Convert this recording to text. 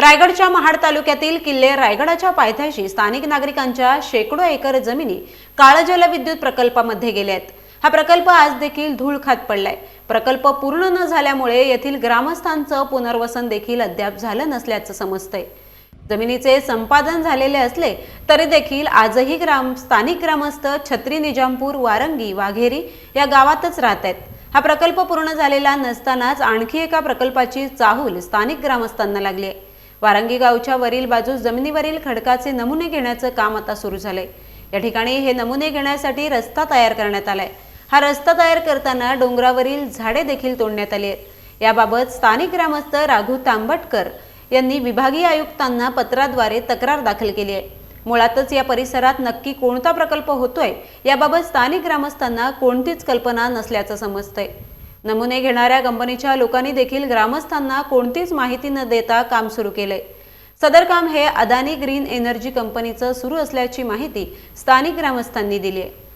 रायगडच्या महाड तालुक्यातील किल्ले रायगडाच्या पायथ्याशी स्थानिक नागरिकांच्या शेकडो एकर जमिनी काळ जलविद्युत प्रकल्पामध्ये गेल्या आहेत. हा प्रकल्प आज देखील धूळ खात पडलाय. प्रकल्प पूर्ण न झाल्यामुळे येथील ग्रामस्थांचं पुनर्वसन देखील अद्याप झालं नसल्याचं समजतंय. जमिनीचे संपादन झालेले असले तरी देखील आजही ग्राम स्थानिक ग्रामस्थ छत्री निजामपूर वारंगी वाघेरी या गावातच राहत आहेत. हा प्रकल्प पूर्ण झालेला नसतानाच आणखी एका प्रकल्पाची चाहूल स्थानिक ग्रामस्थांना लागली आहे. वारंगी गावच्या वरील बाजूस जमिनीवरील खडकाचे नमुने घेण्याचं काम आता सुरू झालंय. या ठिकाणी हे नमुने घेण्यासाठी रस्ता तयार करण्यात आलाय. हा रस्ता तयार करताना डोंगरावरील झाडे देखील तोडण्यात आली आहेत. याबाबत स्थानिक ग्रामस्थ राघू तांबटकर यांनी विभागीय आयुक्तांना पत्राद्वारे तक्रार दाखल केली आहे. मुळातच या परिसरात नक्की कोणता प्रकल्प होतोय याबाबत स्थानिक ग्रामस्थांना कोणतीच कल्पना नसल्याचं समजतंय. नमुने घेणाऱ्या कंपनीच्या लोकांनी देखील ग्रामस्थांना कोणतीच माहिती न देता काम सुरू केले सदर काम हे अदानी ग्रीन एनर्जी कंपनीचं सुरू असल्याची माहिती स्थानिक ग्रामस्थांनी दिली आहे